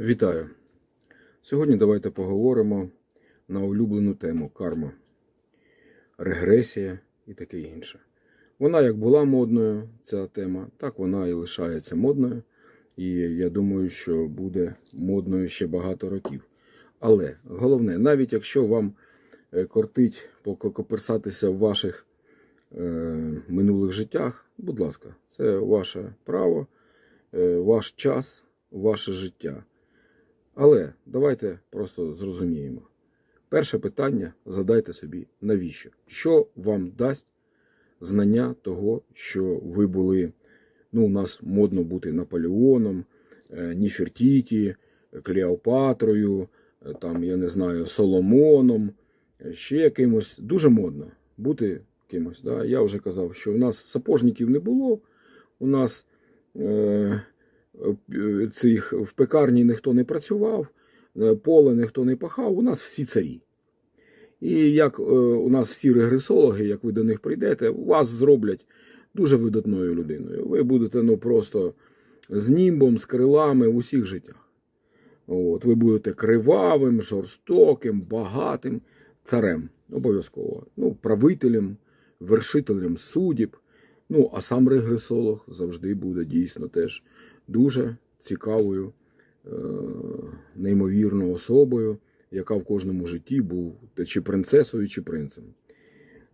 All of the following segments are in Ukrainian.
Вітаю! Сьогодні давайте поговоримо на улюблену тему карма, регресія і таке інше. Вона як була модною, ця тема, так вона і лишається модною. І я думаю, що буде модною ще багато років. Але головне, навіть якщо вам е, кортить покоперсатися в ваших е, минулих життях, будь ласка, це ваше право, е, ваш час, ваше життя. Але давайте просто зрозуміємо. Перше питання задайте собі, навіщо? Що вам дасть знання того, що ви були, ну, у нас модно бути Наполеоном, е, Ніфертіті, Клеопатрою, е, там, я не знаю, Соломоном, е, ще якимось. Дуже модно бути кимось. Да? Я вже казав, що у нас сапожників не було, у нас. Е- цих в пекарні ніхто не працював, е, поле ніхто не пахав, у нас всі царі. І як е, у нас всі регресологи, як ви до них прийдете, вас зроблять дуже видатною людиною. Ви будете ну, просто з німбом, з крилами в усіх життях. От, ви будете кривавим, жорстоким, багатим царем. Обов'язково. Ну, правителем, вершителем суддів. Ну, а сам регресолог завжди буде дійсно теж дуже цікавою, е, неймовірною особою, яка в кожному житті був чи принцесою, чи принцем.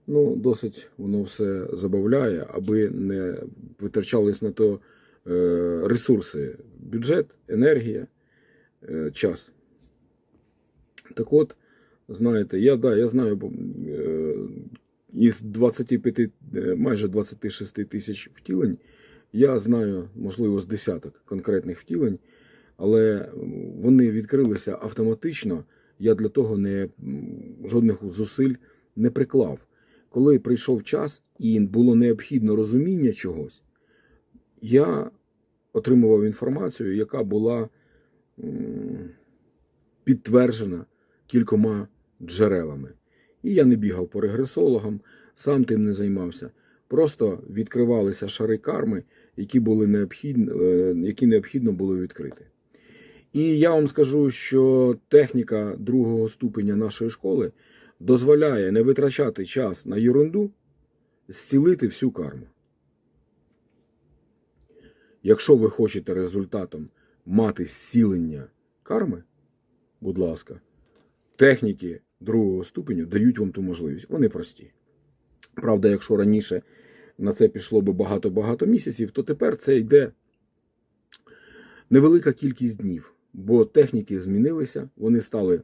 Ну, досить воно все забавляє, аби не витрачались на то е, ресурси, бюджет, енергія, е, час. Так от, знаєте, я, да, я знаю, із 25, е, майже 26 тисяч втілень, я знаю, можливо, з десяток конкретних втілень, але вони відкрилися автоматично. Я для того не жодних зусиль не приклав. Коли прийшов час і було необхідно розуміння чогось, я отримував інформацію, яка була підтверджена кількома джерелами. І я не бігав по регресологам, сам тим не займався. Просто відкривалися шари карми, які були необхідні, е, які необхідно було відкрити. І я вам скажу, що техніка другого ступеня нашої школи дозволяє не витрачати час на ерунду, зцілити всю карму. Якщо ви хочете результатом мати зцілення карми, будь ласка, техніки другого ступеню дають вам ту можливість. Вони прості. Правда, якщо раніше на це пішло би багато-багато місяців, то тепер це йде невелика кількість днів, бо техніки змінилися, вони стали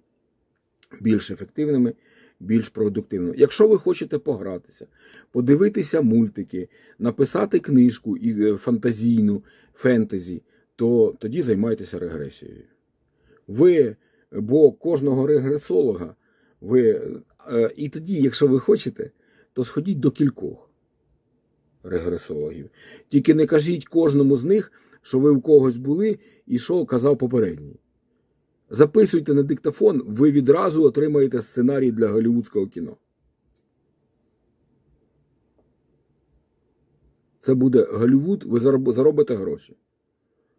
більш ефективними, більш продуктивними. Якщо ви хочете погратися, подивитися мультики, написати книжку е, фантазійну фентезі, то тоді займайтеся регресією. Ви, бо кожного регресолога, ви, е, і тоді, якщо ви хочете, то сходіть до кількох регресологів. Тільки не кажіть кожному з них, що ви у когось були і що казав попередній. Записуйте на диктофон, ви відразу отримаєте сценарій для голівудського кіно. Це буде Голівуд, ви заробите гроші.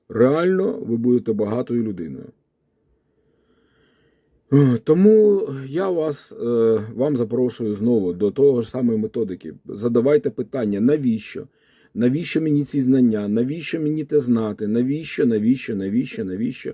Реально ви будете багатою людиною. Е, Тому я вас, е, вам запрошую знову до того ж самої методики. Задавайте питання, навіщо? Навіщо мені ці знання? Навіщо мені те знати? Навіщо, навіщо, навіщо, навіщо?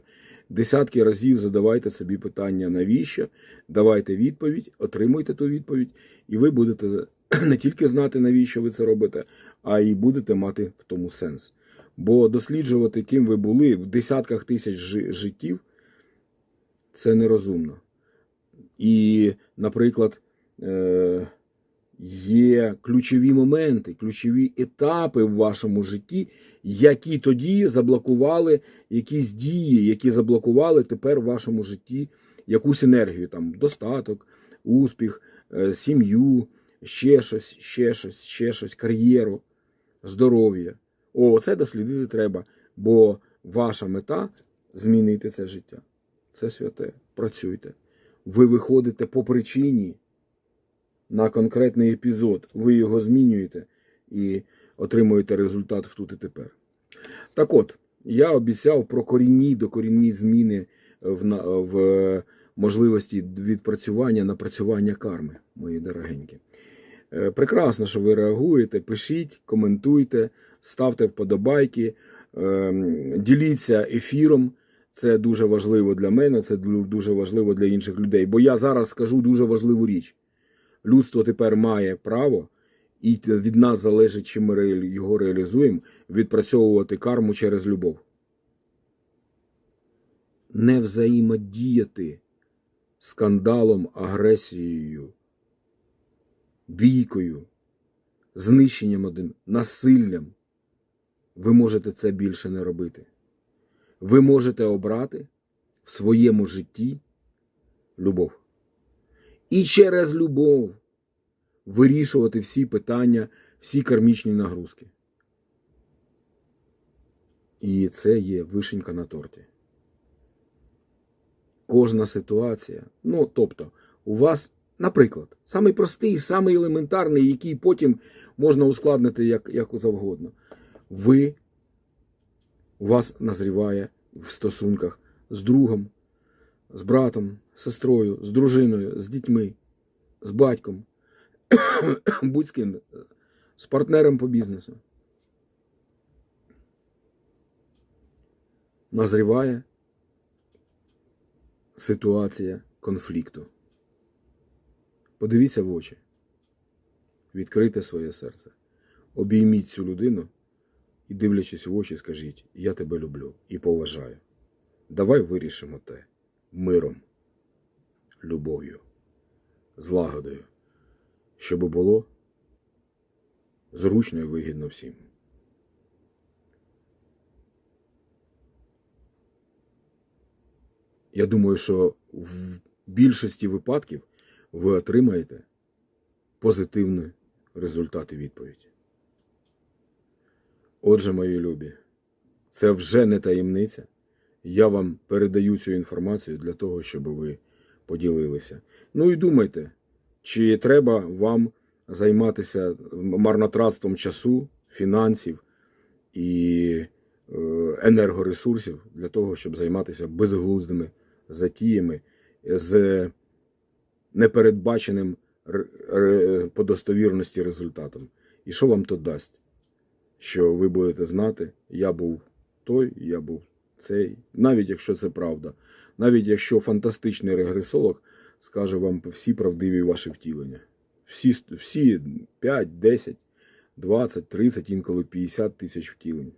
Десятки разів задавайте собі питання, навіщо? Давайте відповідь, отримуйте ту відповідь, і ви будете не тільки знати, навіщо ви це робите, а й будете мати в тому сенс. Бо досліджувати, ким ви були в десятках тисяч жи- життів, це нерозумно. І, наприклад, е, є ключові моменти, ключові етапи в вашому житті, які тоді заблокували якісь дії, які заблокували тепер в вашому житті якусь енергію, там достаток, успіх, е, сім'ю, ще щось, ще щось, ще щось, кар'єру, здоров'я. О, це дослідити треба, бо ваша мета змінити це життя. Це святе. Працюйте. Ви виходите по причині на конкретний епізод. Ви його змінюєте і отримуєте результат в тут і тепер. Так от, Я обіцяв про корінні докорінні зміни в, в можливості відпрацювання, напрацювання карми, мої дорогенькі. Е, Прекрасно, що ви реагуєте. Пишіть, коментуйте, ставте вподобайки, ем, діліться ефіром. Це дуже важливо для мене, це дуже важливо для інших людей. Бо я зараз скажу дуже важливу річ. Людство тепер має право, і від нас залежить, чи ми його реалізуємо, відпрацьовувати карму через любов. Не взаємодіяти скандалом, агресією, бійкою, знищенням один, насиллям. Ви можете це більше не робити. Ви можете обрати в своєму житті любов. І через любов вирішувати всі питання, всі кармічні нагрузки. І це є вишенька на торті. Кожна ситуація. Ну, тобто, у вас, наприклад, самий простий, самий елементарний, який потім можна ускладнити як, як завгодно. Ви, у вас назріває в стосунках з другом, з братом, з сестрою, з дружиною, з дітьми, з батьком, будь з ким, з партнером по бізнесу. Назріває ситуація конфлікту. Подивіться в очі, відкрийте своє серце, обійміть цю людину і, дивлячись в очі, скажіть: Я тебе люблю і поважаю. Давай вирішимо те миром, любов'ю, злагодою, щоб було зручно і вигідно всім. Я думаю, що в більшості випадків ви отримаєте позитивний результат і відповідь. Отже, мої любі, це вже не таємниця. Я вам передаю цю інформацію для того, щоб ви поділилися. Ну і думайте, чи треба вам займатися марнотратством часу, фінансів і е, енергоресурсів для того, щоб займатися безглуздими затіями з непередбаченим по достовірності результатом. І що вам то дасть? Що ви будете знати, я був той, я був цей, навіть якщо це правда, навіть якщо фантастичний регресолог скаже вам всі правдиві ваші втілення. Всі, всі 5, 10, 20, 30, інколи 50 тисяч втілень.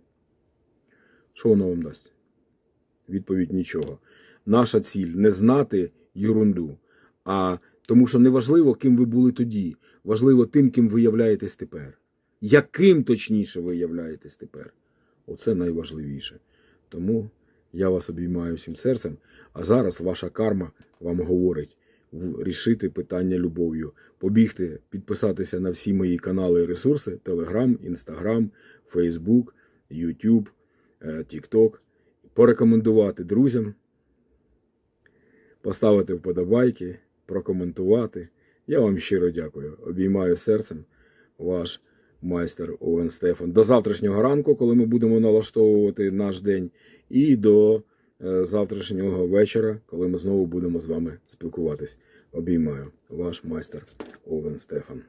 Що воно вам дасть? Відповідь нічого. Наша ціль не знати єрунду, а тому що не важливо, ким ви були тоді. Важливо тим, ким ви являєтесь тепер. Яким точніше ви являєтесь тепер. Оце найважливіше. Тому я вас обіймаю всім серцем, а зараз ваша карма вам говорить рішити питання любов'ю, побігти, підписатися на всі мої канали і ресурси: Instagram, Facebook, YouTube, е, TikTok, порекомендувати друзям, поставити вподобайки, прокоментувати. Я вам щиро дякую. Обіймаю серцем ваш майстер Овен Стефан. До завтрашнього ранку, коли ми будемо налаштовувати наш день, і до е, завтрашнього вечора, коли ми знову будемо з вами спілкуватись. Обіймаю ваш майстер Овен Стефан.